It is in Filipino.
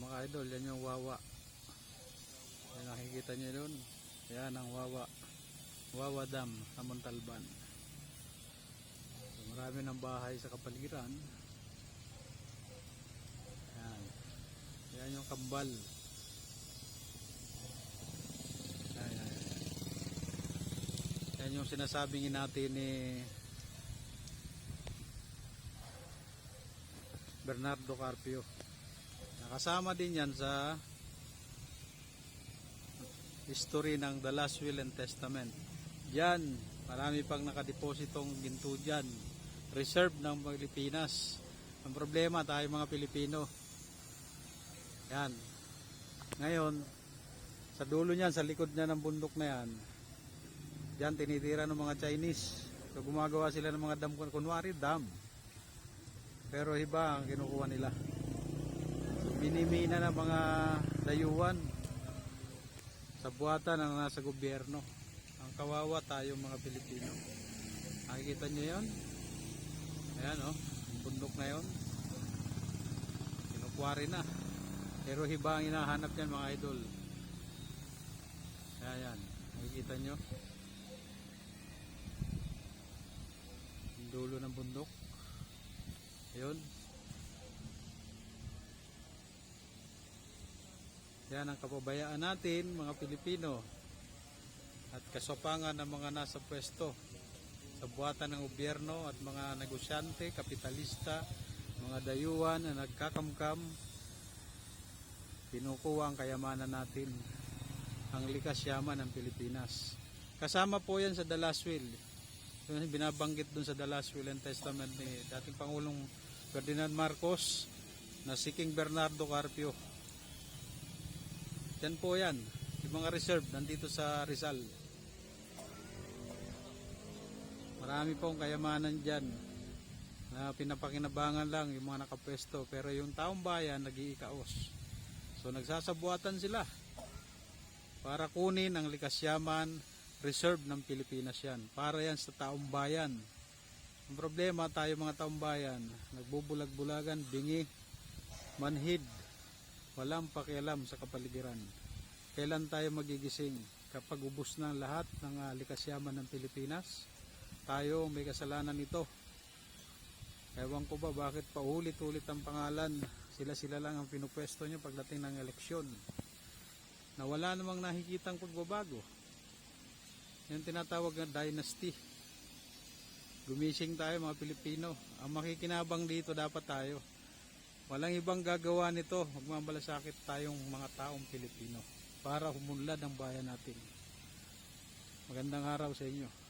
mga idol, yan yung wawa. Yan nakikita nyo doon. Yan ang wawa. Wawa Dam sa Montalban. So, marami ng bahay sa kapaligiran. Yan. Yan yung kambal. Yan, yan, yan. Yan yung sinasabing natin ni Bernardo Carpio. Nakasama din yan sa history ng The Last Will and Testament. Yan, marami pang nakadepositong ginto dyan. Reserve ng Pilipinas. Ang problema tayo mga Pilipino. Yan. Ngayon, sa dulo niyan, sa likod niya ng bundok na yan, Diyan tinitira ng mga Chinese. So gumagawa sila ng mga dam kunwari dam. Pero iba ang kinukuha nila. Minimina ng mga dayuhan sa buhatan ng nasa gobyerno. Ang kawawa tayo mga Pilipino. Nakikita niyo 'yon? Ayan oh, ang bundok na 'yon. Kinukuha rin na. Pero iba ang hinahanap niyan mga idol. Ayan, yan. Nakikita niyo? Yung dulo ng bundok. Ayun. Yan ang kapabayaan natin mga Pilipino at kasopangan ng mga nasa pwesto sa buhatan ng gobyerno at mga negosyante, kapitalista, mga dayuhan na nagkakamkam kinukuha ang kayamanan natin ang likas yaman ng Pilipinas. Kasama po yan sa The Last Will. Binabanggit dun sa The Last Will and Testament ni dating Pangulong Ferdinand Marcos na si King Bernardo Carpio. Yan po yan. Yung mga reserve nandito sa Rizal. Marami pong kayamanan dyan na pinapakinabangan lang yung mga nakapwesto pero yung taong bayan nag-iikaos. So nagsasabuatan sila para kunin ang likas yaman reserve ng Pilipinas yan. Para yan sa taong bayan. Ang problema tayo mga taong bayan, nagbubulag-bulagan, bingi, manhid, walang pakialam sa kapaligiran. Kailan tayo magigising? Kapag ubos na lahat ng uh, likas yaman ng Pilipinas, tayo may kasalanan ito. Ewan ko ba bakit paulit-ulit ang pangalan, sila-sila lang ang pinupwesto nyo pagdating ng eleksyon. Na wala namang nakikitang pagbabago. Yung tinatawag na dynasty. Gumising tayo mga Pilipino. Ang makikinabang dito dapat tayo. Walang ibang gagawa nito. Magmamalasakit tayong mga taong Pilipino para humunlad ang bayan natin. Magandang araw sa inyo.